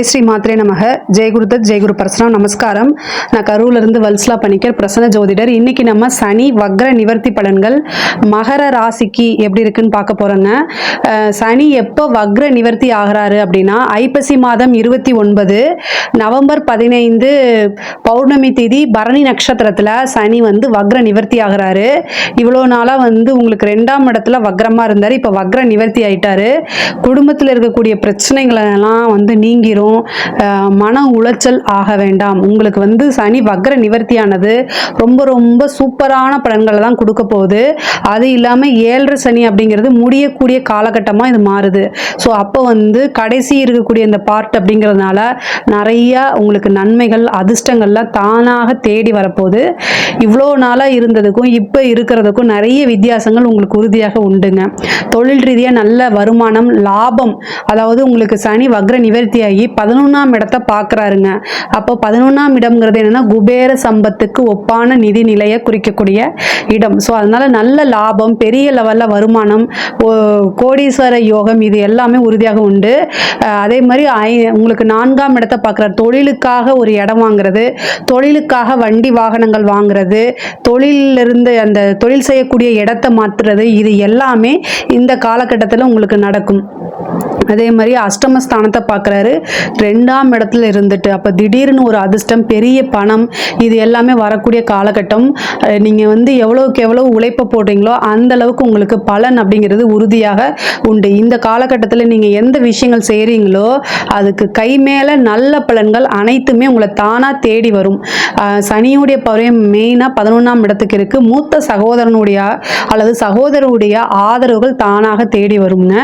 ஜெய் ஸ்ரீ மாத்ரே நமக. ஜெயகுருதத் ஜெயகுரு பரசுராம். நமஸ்காரம். நான் கரூர்லேருந்து வல்ஸ்லா பணிக்கர் பிரசன்ன ஜோதிடர். இன்னைக்கு நம்ம சனி வக்ர நிவர்த்தி பலன்கள் மகர ராசிக்கு எப்படி இருக்குன்னு பார்க்க போறோங்க. சனி எப்போ வக்ர நிவர்த்தி ஆகிறாரு அப்படின்னா ஐப்பசி மாதம் இருபத்தி ஒன்பது நவம்பர் பதினைந்து பௌர்ணமி திதி பரணி நட்சத்திரத்தில் சனி வந்து வக்ர நிவர்த்தி ஆகிறாரு. இவ்வளோ நாளாக வந்து உங்களுக்கு ரெண்டாம் இடத்துல வக்ரமாக இருந்தார். இப்போ வக்ர நிவர்த்தி ஆயிட்டாரு. குடும்பத்தில் இருக்கக்கூடிய பிரச்சனைகளெல்லாம் வந்து நீங்கிரும். இருக்கும் மன உளைச்சல் ஆக வேண்டாம். உங்களுக்கு வந்து சனி வக்ர நிவர்த்தியானது. ரொம்ப ரொம்ப சூப்பரான பலன்களை தான் கொடுக்க போகுது. அது இல்லாமல் ஏழரை சனி அப்படிங்கிறது முடியக்கூடிய காலகட்டமாக இது மாறுது. ஸோ அப்போ வந்து கடைசி இருக்கக்கூடிய இந்த பார்ட் அப்படிங்கிறதுனால நிறையா உங்களுக்கு நன்மைகள் அதிர்ஷ்டங்கள்லாம் தானாக தேடி வரப்போகுது. இவ்வளோ நாளாக இருந்ததுக்கும் இப்போ இருக்கிறதுக்கும் நிறைய வித்தியாசங்கள் உங்களுக்கு உறுதியாக உண்டுங்க. தொழில் ரீதியாக நல்ல வருமானம் லாபம். அதாவது உங்களுக்கு சனி வக்ர நிவர்த்தியாகி பதினொன்றாம் இடத்தை பார்க்குறாருங்க. அப்போ பதினொன்றாம் இடம்ங்கிறது என்னென்னா குபேர சம்பத்துக்கு ஒப்பான நிதி நிலையை குறிக்கக்கூடிய இடம். ஸோ அதனால் நல்ல லாபம் பெரிய லெவலில் வருமானம் ஓ- கோடீஸ்வர யோகம் இது எல்லாமே உறுதியாக உண்டு. அதே மாதிரி ஐ உங்களுக்கு நான்காம் இடத்தை பார்க்குறாரு. தொழிலுக்காக ஒரு இடம் வாங்குறது தொழிலுக்காக வண்டி வாகனங்கள் வாங்குறது தொழிலிருந்து அந்த தொழில் செய்யக்கூடிய இடத்தை மாற்றுறது இது எல்லாமே இந்த காலகட்டத்தில் உங்களுக்கு நடக்கும். அதே மாதிரி அஷ்டமஸ்தானத்தை பார்க்குறாரு. ரெண்டாம் இடத்துல இருந்துட்டு அப்போ திடீர்னு ஒரு அதிர்ஷ்டம் பெரிய பணம் இது எல்லாமே வரக்கூடிய காலகட்டம். நீங்கள் வந்து எவ்வளோக்கு எவ்வளோ உழைப்பை போடுறீங்களோ அந்த அளவுக்கு உங்களுக்கு பலன் அப்படிங்கிறது உறுதியாக உண்டு. இந்த காலகட்டத்தில் நீங்கள் எந்த விஷயங்கள் செய்கிறீங்களோ அதுக்கு கை மேலே நல்ல பலன்கள் அனைத்துமே உங்களை தானாக தேடி வரும். சனியுடைய பருவம் மெயினாக பதினொன்றாம் இடத்துக்கு இருக்குது மூத்த சகோதரனுடைய அல்லது சகோதரருடைய ஆதரவுகள் தானாக தேடி வரும்ங்க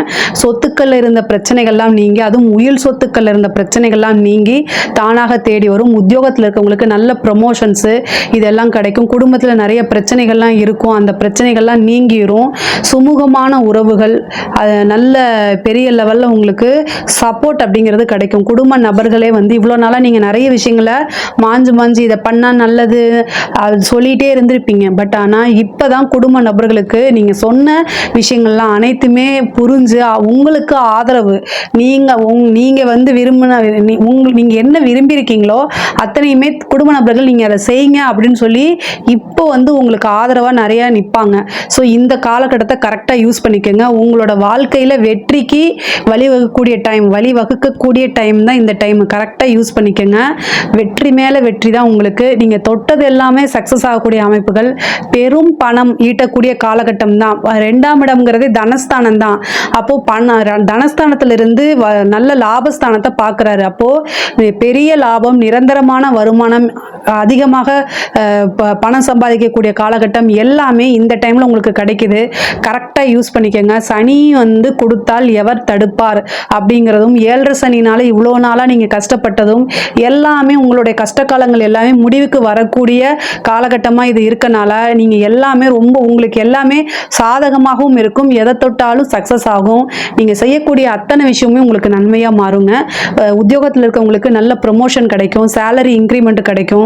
சொத்துக்களில் இருந்த பிரச்சனைகள்லாம் நீங்கி அதுவும் உயில் சொத்துக்கள் இருந்த பிரச்சனைகள்லாம் நீங்கி தானாக தேடி வரும். உத்தியோகத்தில் இருக்கவங்களுக்கு நல்ல ப்ரொமோஷன்ஸு இதெல்லாம் கிடைக்கும். குடும்பத்தில் நிறைய பிரச்சனைகள்லாம் இருக்கும். அந்த பிரச்சனைகள்லாம் நீங்கிரும். சுமூகமான உறவுகள் அது நல்ல பெரிய லெவலில் உங்களுக்கு சப்போர்ட் அப்படிங்கிறது கிடைக்கும். குடும்ப நபர்களே வந்து இவ்வளோ நாளாக நீங்கள் நிறைய விஷயங்களை மாஞ்சு மாஞ்சு இதை பண்ணால் நல்லது அது சொல்லிகிட்டே இருந்திருப்பீங்க. பட் ஆனால் இப்போ தான் குடும்ப நபர்களுக்கு நீங்கள் சொன்ன விஷயங்கள்லாம் அனைத்துமே புரிஞ்சு உங்களுக்கு ஆதரவு நீங்கள் உங் நீங்கள் வந்து விரும்பின நீ- உங்க நீங்கள் என்ன விரும்பியிருக்கீங்களோ அத்தனையுமே குடும்ப நபர்கள் நீங்கள் அதை செய்யுங்க அப்படின்னு சொல்லி இப்போ வந்து உங்களுக்கு ஆதரவாக நிறையா நிற்பாங்க ஸோ இந்த காலகட்டத்தை கரெக்டாக யூஸ் பண்ணிக்கோங்க. உங்களோட வாழ்க்கையில் வெற்றிக்கு வழிவகுக்கக்கூடிய டைம் வழி வகுக்கக்கூடிய டைம் தான் இந்த டைம் கரெக்டாக யூஸ் பண்ணிக்கோங்க. வெற்றி மேலே வெற்றி தான் உங்களுக்கு. நீங்கள் தொட்டது எல்லாமே சக்ஸஸ் ஆகக்கூடிய அமைப்புகள். பெரும் பணம் ஈட்டக்கூடிய காலகட்டம் தான். ரெண்டாம் இடம்ங்கிறது தனஸ்தானம் தான். அப்போது பணம் தனஸ்தானம் இருந்து நல்ல லாபஸ்தானத்தை பார்க்குறாரு. அப்போது பெரிய லாபம் நிரந்தரமான வருமானம் அதிகமாக ப- பணம் சம்பாதிக்கக்கூடிய காலகட்டம் எல்லாமே இந்த டைமில் உங்களுக்கு கிடைக்குது. கரெக்டாக யூஸ் பண்ணிக்கோங்க. சனி வந்து கொடுத்தால் எவர் தடுப்பார் அப்படிங்கிறதும் ஏழரை சனினால் இவ்வளோ நாளாக நீங்கள் கஷ்டப்பட்டதும் எல்லாமே உங்களுடைய கஷ்ட காலங்கள் எல்லாமே முடிவுக்கு வரக்கூடிய காலகட்டமாக இது இருக்கனால நீங்கள் எல்லாமே ரொம்ப உங்களுக்கு எல்லாமே சாதகமாகவும் இருக்கும். எதை தொட்டாலும் சக்ஸஸ் ஆகும். நீங்கள் செய்யக்கூடிய அத்தனை விஷயமுமே உங்களுக்கு நன்மையாக மாறுங்க. உத்தியோகத்தில் இருக்கவங்களுக்கு நல்ல ப்ரொமோஷன் கிடைக்கும். சேலரி இன்க்ரிமெண்ட் கிடைக்கும்.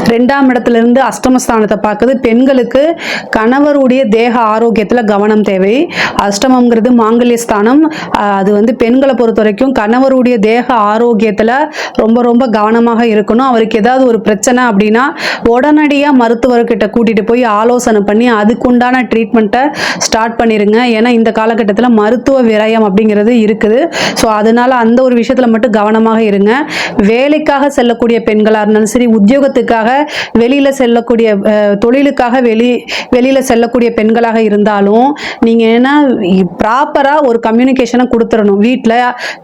ரெண்டாம் இடத்துல இருந்து அஷ்டமஸ்தானத்தை பார்க்குது. பெண்களுக்கு கணவருடைய தேக ஆரோக்கியத்தில் கவனம் தேவை. அஷ்டமங்கிறது மாங்கல்ய ஸ்தானம். அது வந்து பெண்களை பொறுத்த வரைக்கும் கணவருடைய தேக ஆரோக்கியத்தில் ரொம்ப ரொம்ப கவனமாக இருக்கணும். அவருக்கு ஏதாவது ஒரு பிரச்சனை அப்படின்னா உடனடியாக மருத்துவர்கிட்ட கூட்டிகிட்டு போய் ஆலோசனை பண்ணி அதுக்குண்டான ட்ரீட்மெண்ட்டை ஸ்டார்ட் பண்ணிடுங்க ஏன்னா இந்த காலகட்டத்தில் மருத்துவ விரயம் அப்படிங்கிறது இருக்குது. ஸோ அதனால அந்த ஒரு விஷயத்தில் மட்டும் கவனமாக இருங்க. வேலைக்காக செல்லக்கூடிய பெண்களாக இருந்தாலும் சரி உத்தியோகத்துக்காக வெளியில் செல்லக்கூடிய தொழிலுக்காக வெளி வெளியில் செல்லக்கூடிய பெண்களாக இருந்தாலும் நீங்கள் என்ன ப்ராப்பராக ஒரு கம்யூனிகேஷனை கொடுத்துடணும். வீட்டில்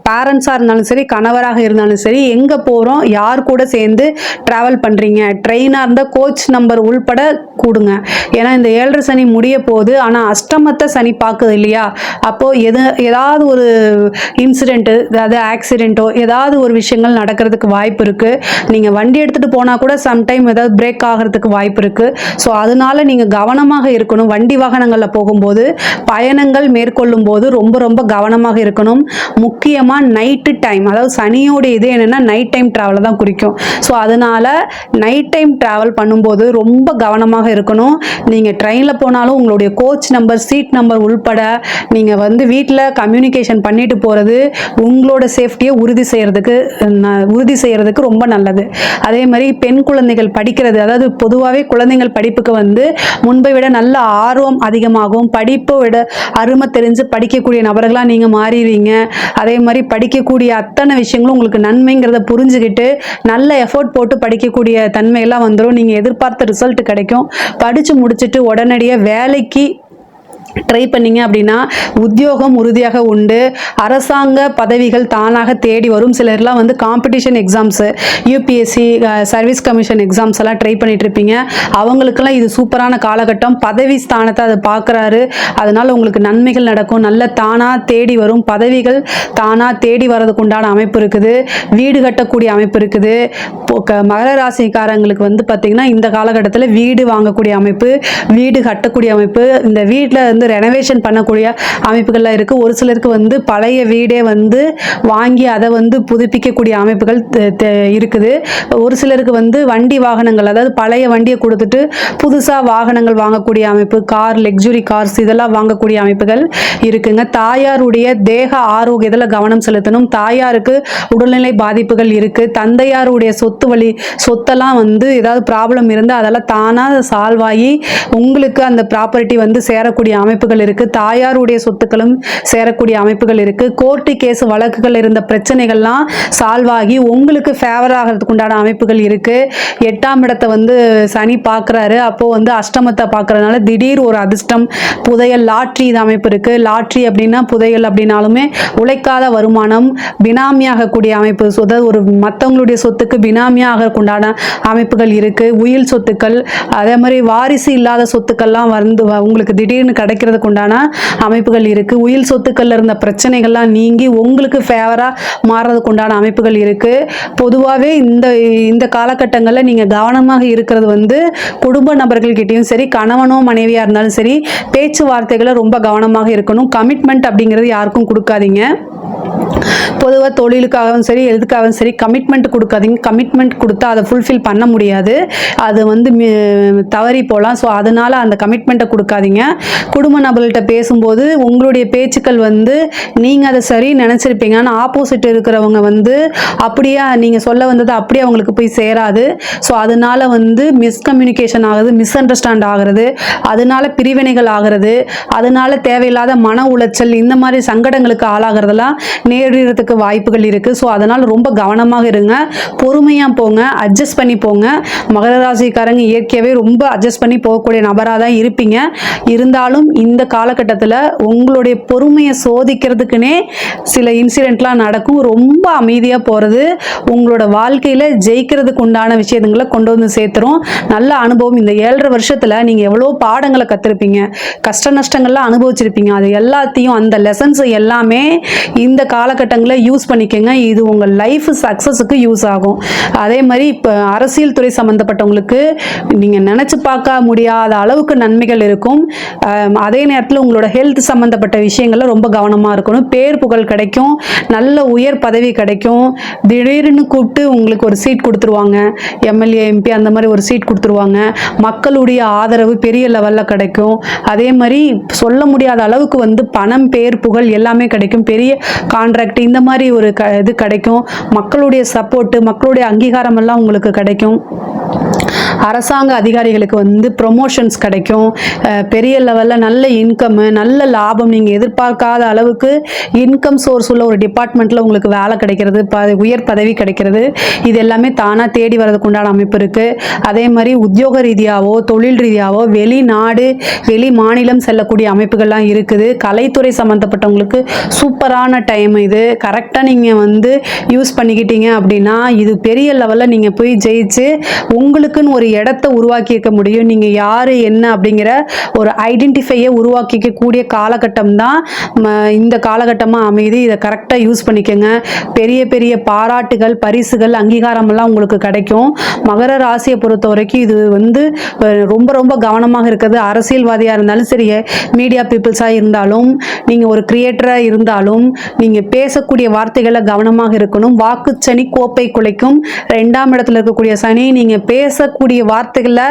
பேரண்ட்ஸாக இருந்தாலும் சரி கணவராக இருந்தாலும் சரி எங்கே போகிறோம் யார் கூட சேர்ந்து ட்ராவல் பண்ணுறீங்க ட்ரெயினாக இருந்தால் கோச் நம்பர் உள்பட கூடுங்க. ஏன்னா இந்த ஏழரை சனி முடிய போகுது ஆனால் அஷ்டமத்தை சனி பார்க்குது இல்லையா? அப்போது எது ஏதாவது ஒரு இன்சிடெண்ட்டு அதாவது ஆக்சிடெண்ட்டோ ஏதாவது ஒரு விஷயங்கள் நடக்கிறதுக்கு வாய்ப்பு இருக்குது நீங்கள் வண்டி எடுத்துகிட்டு போனால் கூட சம்டைம் டைம் ஏதாவது பிரேக் ஆகிறதுக்கு வாய்ப்பு இருக்குது ஸோ அதனால நீங்கள் கவனமாக இருக்கணும். வண்டி வாகனங்களில் போகும்போது பயணங்கள் மேற்கொள்ளும் போது ரொம்ப ரொம்ப கவனமாக இருக்கணும். முக்கியமாக நைட்டு டைம் அதாவது சனியோடைய இது என்னென்னா நைட் டைம் ட்ராவலை தான் குறிக்கும். ஸோ அதனால நைட் டைம் ட்ராவல் பண்ணும்போது ரொம்ப கவனமாக இருக்கணும். நீங்கள் ட்ரெயினில் போனாலும் உங்களுடைய கோச் நம்பர் சீட் நம்பர் உள்பட நீங்கள் வந்து வீட்டில் கம்யூனிகேஷன் பண்ணிட்டு போகிறது உங்களோட சேஃப்டியை உறுதி செய்கிறதுக்கு உறுதி செய்கிறதுக்கு ரொம்ப நல்லது. அதே மாதிரி பெண் குழந்தைகள் படிக்கிறது. அதாவது பொதுவாகவே குழந்தைங்கள் படிப்புக்கு வந்து முன்பை விட நல்ல ஆர்வம் அதிகமாகும். படிப்பை விட அருமை தெரிஞ்சு படிக்கக்கூடிய நபர்களாக நீங்கள் மாறிடுவீங்க அதே மாதிரி படிக்கக்கூடிய அத்தனை விஷயங்களும் உங்களுக்கு நன்மைங்கிறத புரிஞ்சுக்கிட்டு நல்ல எஃபோர்ட் போட்டு படிக்கக்கூடிய தன்மையெல்லாம் வந்துடும் நீங்கள் எதிர்பார்த்த ரிசல்ட் கிடைக்கும். படித்து முடிச்சுட்டு உடனடியாக வேலைக்கு ட்ரை பண்ணீங்க அப்படின்னா உத்தியோகம் உறுதியாக உண்டு. அரசாங்க பதவிகள் தானாக தேடி வரும். சிலர்லாம் வந்து competition exams UPSC service commission exams எல்லாம் ட்ரை பண்ணிகிட்ருப்பீங்க அவங்களுக்கெல்லாம் இது சூப்பரான காலகட்டம். பதவி ஸ்தானத்தை அதை பார்க்குறாரு. அதனால் உங்களுக்கு நன்மைகள் நடக்கும். நல்ல தானாக தேடி வரும். பதவிகள் தானாக தேடி வர்றதுக்கு உண்டான அமைப்பு இருக்குது. வீடு கட்டக்கூடிய அமைப்பு இருக்குது. இப்போ க- மகர ராசிக்காரங்களுக்கு வந்து பார்த்திங்கன்னா இந்த காலகட்டத்தில் வீடு வாங்கக்கூடிய அமைப்பு வீடு கட்டக்கூடிய அமைப்பு இந்த வீட்டில் வந்து ரெனோவேஷன் பண்ணக்கூடிய அமைப்புகள்லாம் இருக்குது ஒரு சிலருக்கு வந்து பழைய வீடே வந்து வாங்கி அதை வந்து புதுப்பிக்கக்கூடிய அமைப்புகள் தெ- தெ- இருக்குது. ஒரு சிலருக்கு வந்து வண்டி வாகனங்கள் அதாவது பழைய வண்டியை கொடுத்துட்டு புதுசாக வாகனங்கள் வாங்கக்கூடிய அமைப்பு கார் லக்ஸுரி கார்ஸ் இதெல்லாம் வாங்கக்கூடிய அமைப்புகள் இருக்குங்க. தாயாருடைய தேக ஆரோக்கியத்தில் கவனம் செலுத்தணும். தாயாருக்கு உடல்நிலை பாதிப்புகள் இருக்குது தந்தையாருடைய சொத்து வழி சொத்தெல்லாம் வந்து ஏதாவது ப்ராப்ளம் இருந்தால் அதெல்லாம் தானாக சால்வ் ஆகி உங்களுக்கு அந்த ப்ராப்பர்ட்டி வந்து சேரக்கூடிய அமைப்புகள் இருக்குது தாயாருடைய சொத்துக்களும் சேரக்கூடிய அமைப்புகள் இருக்குது கோர்ட்டு கேஸ் வழக்குகள் இருந்த பிரச்சனைகள்லாம் சால்வ் ஆகி உங்களுக்கு ஃபேவர் ஆகிறதுக்கு உண்டான அமைப்புகள் இருக்குது எட்டாம் இடத்தை வந்து சனி பார்க்குறாரு அப்போது வந்து அஷ்டமத்தை பார்க்கறதுனால திடீர் ஒரு அதிர்ஷ்டம் புதையல் லாட்ரி இது அமைப்பு இருக்குது லாட்ரி அப்படின்னா புதையல் அப்படின்னாலுமே உழைக்காத வருமானம் பினாமியாகக்கூடிய அமைப்பு. அதாவது ஒரு மற்றவங்களுடைய சொத்துக்கு பினாமியாக உண்டான அமைப்புகள் இருக்குது உயில் சொத்துக்கள் அதே மாதிரி வாரிசு இல்லாத சொத்துக்கள்லாம் வந்து உங்களுக்கு திடீர்னு கிடைக்கும் கிடைக்கிறதுக்கு உண்டான அமைப்புகள் இருக்குது உயில் சொத்துக்கள்ல இருந்த பிரச்சனைகள்லாம் நீங்கி உங்களுக்கு ஃபேவராக மாறுறதுக்கு உண்டான அமைப்புகள் இருக்குது பொதுவாகவே இந்த இந்த காலகட்டங்களில் நீங்கள் கவனமாக இருக்கிறது வந்து குடும்ப நபர்கள்கிட்டையும் சரி கணவனோ மனைவியாக இருந்தாலும் சரி பேச்சுவார்த்தைகளை ரொம்ப கவனமாக இருக்கணும். கமிட்மெண்ட் அப்படிங்கிறது யாருக்கும் கொடுக்காதீங்க. பொதுவாக தொழிலுக்காகவும் சரி எதுக்காகவும் சரி கமிட்மெண்ட் கொடுக்காதீங்க. கமிட்மெண்ட் கொடுத்தா அதை ஃபுல்ஃபில் பண்ண முடியாது. அது வந்து மி- தவறி போகலாம் ஸோ அதனால் அந்த கமிட்மெண்ட்டை கொடுக்காதீங்க. குடும்ப நபர்கள்ட்ட பேசும்போது உங்களுடைய பேச்சுக்கள் வந்து நீங்கள் அதை சரி நினச்சிருப்பீங்க. ஆனால் ஆப்போசிட் இருக்கிறவங்க வந்து அப்படியே நீங்கள் சொல்ல வந்தது அப்படியே அவங்களுக்கு போய் சேராது. ஸோ அதனால வந்து மிஸ்கம்யூனிகேஷன் ஆகுது மிஸ் அண்டர்ஸ்டாண்ட் ஆகிறது. அதனால பிரிவினைகள் ஆகிறது. அதனால தேவையில்லாத மன உளைச்சல் இந்த மாதிரி சங்கடங்களுக்கு ஆளாகிறதெல்லாம் நேரிடுறதுக்கு வாய்ப்புகள் இருக்குது ஸோ அதனால் ரொம்ப கவனமாக இருங்க. பொறுமையாக போங்க. அட்ஜஸ்ட் பண்ணி போங்க. மகர ராசிக்காரங்க இயற்கையாகவே ரொம்ப அட்ஜஸ்ட் பண்ணி போகக்கூடிய நபராக தான் இருப்பீங்க. இருந்தாலும் இந்த காலகட்டத்தில் உங்களுடைய பொறுமையை சோதிக்கிறதுக்குனே சில இன்சிடெண்ட்லாம் நடக்கும். ரொம்ப அமைதியாக போகிறது உங்களோட வாழ்க்கையில் ஜெயிக்கிறதுக்கு உண்டான விஷயங்களை கொண்டு வந்து சேர்த்துரும். நல்ல அனுபவம். இந்த ஏழரை வருஷத்தில் நீங்கள் எவ்வளோ பாடங்களை கற்றுருப்பீங்க கஷ்ட நஷ்டங்கள்லாம் அனுபவிச்சிருப்பீங்க. அது எல்லாத்தையும் அந்த லெசன்ஸ் எல்லாமே இந்த காலகட்டங்களில் யூஸ் பண்ணிக்கோங்க. இது உங்கள் லைஃப் சக்ஸஸுக்கு யூஸ் ஆகும். அதே மாதிரி இப்போ அரசியல் துறை சம்மந்தப்பட்டவங்களுக்கு நீங்கள் நினச்சி பார்க்க முடியாத அளவுக்கு நன்மைகள் இருக்கும். அதே நேரத்தில் உங்களோட ஹெல்த் சம்மந்தப்பட்ட விஷயங்களில் ரொம்ப கவனமாக இருக்கணும். பேர் புகழ் கிடைக்கும். நல்ல உயர் பதவி கிடைக்கும். திடீர்னு கூப்பிட்டு உங்களுக்கு ஒரு சீட் கொடுத்துருவாங்க. எம்எல்ஏ எம்பி அந்த மாதிரி ஒரு சீட் கொடுத்துருவாங்க. மக்களுடைய ஆதரவு பெரிய லெவலில் கிடைக்கும். அதே மாதிரி சொல்ல முடியாத அளவுக்கு வந்து பணம் பேர் புகழ் எல்லாமே கிடைக்கும். பெரிய கான்ட்ராக்ட் இந்த மாதிரி ஒரு க இது கிடைக்கும். மக்களுடைய சப்போர்ட்டு மக்களுடைய அங்கீகாரம் எல்லாம் உங்களுக்கு கிடைக்கும். அரசாங்க அதிகாரிகளுக்கு வந்து ப்ரொமோஷன்ஸ் கிடைக்கும். பெரிய லெவலில் நல்ல இன்கம் நல்ல லாபம் நீங்கள் எதிர்பார்க்காத அளவுக்கு இன்கம் சோர்ஸ் உள்ள ஒரு டிபார்ட்மெண்ட்டில் உங்களுக்கு வேலை கிடைக்கிறது ப உயர் பதவி கிடைக்கிறது. இது எல்லாமே தானாக தேடி வரதுக்கு உண்டான அமைப்பு இருக்குது அதே மாதிரி உத்தியோக ரீதியாவோ தொழில் ரீதியாவோ வெளிநாடு வெளி மாநிலம் செல்லக்கூடிய அமைப்புகள்லாம் இருக்குது. கலைத்துறை சம்மந்தப்பட்டவங்களுக்கு சூப்பரான டைம் இது. கரெக்டாக நீங்கள் வந்து யூஸ் பண்ணிக்கிட்டீங்க அப்படின்னா இது பெரிய லெவலில் நீங்கள் போய் ஜெயிச்சு உங்களுக்குன்னு ஒரு இடத்த உருவாக்கியிருக்க முடியும். நீங்கள் யார் என்ன அப்படிங்கிற ஒரு ஐடென்டிஃபையை உருவாக்கிக்கக்கூடிய காலகட்டம் தான் இந்த காலகட்டமாக அமையுது. இதை கரெக்டாக யூஸ் பண்ணிக்கோங்க. பெரிய பெரிய பாராட்டுகள் பரிசுகள் அங்கீகாரமெல்லாம் உங்களுக்கு கிடைக்கும். மகர ராசியை பொறுத்த வரைக்கும் இது வந்து ரொம்ப ரொம்ப கவனமாக இருக்கிறது. அரசியல்வாதியாக இருந்தாலும் சரி மீடியா பீப்புள்ஸாக இருந்தாலும் நீங்கள் ஒரு கிரியேட்டராக இருந்தாலும் நீங்கள் பேசக்கூடிய வார்த்தைகளை கவனமாக இருக்கணும். வாக்குச்சனி கோப்பை குலைக்கும். ரெண்டாம் இடத்துல இருக்கக்கூடிய சனி நீங்கள் பேசக்கூடிய வார்த்தைகளை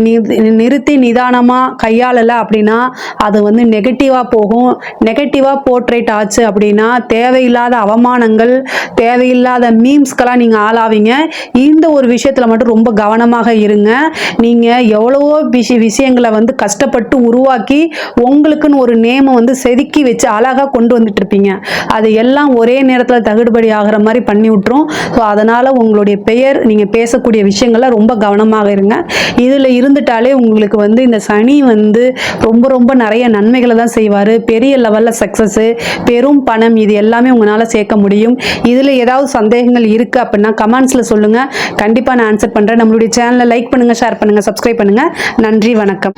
நி- நிறுத்தி நிதானமாக கையாளலை அப்படின்னா அது வந்து நெகட்டிவாக போகும். நெகட்டிவாக போர்ட்ரேட் ஆச்சு அப்படின்னா தேவையில்லாத அவமானங்கள் தேவையில்லாத மீம்ஸ்க்கெல்லாம் நீங்கள் ஆளாவீங்க. இந்த ஒரு விஷயத்தில் மட்டும் ரொம்ப கவனமாக இருங்க. நீங்கள் எவ்வளவோ விஷய விஷயங்களை வந்து கஷ்டப்பட்டு உருவாக்கி உங்களுக்குன்னு ஒரு நேமை வந்து செதுக்கி வச்சு அழகாக கொண்டு வந்துட்டு இருப்பீங்க அது எல்லாம் ஒரே நேரத்தில் தகுடுபடி ஆகிற மாதிரி பண்ணி விட்டுரும். ஸோ அதனால் உங்களுடைய பெயர் நீங்கள் பேசக்கூடிய விஷயங்களை ரொம்ப கவனமாக கவனமாக இருங்க. இதில் இருந்துட்டாலே உங்களுக்கு வந்து இந்த சனி வந்து ரொம்ப ரொம்ப நிறைய நன்மைகளை தான் செய்வார். பெரிய லெவலில் சக்ஸஸ்ஸு பெரும் பணம் இது எல்லாமே உங்களால் சேர்க்க முடியும். இதில் ஏதாவது சந்தேகங்கள் இருக்குது அப்படின்னா கமெண்ட்ஸில் சொல்லுங்கள் கண்டிப்பாக நான் ஆன்சர் பண்ணுறேன் நம்மளுடைய சேனலை லைக் பண்ணுங்கள் ஷேர் பண்ணுங்கள் சப்ஸ்கிரைப் பண்ணுங்கள் நன்றி வணக்கம்.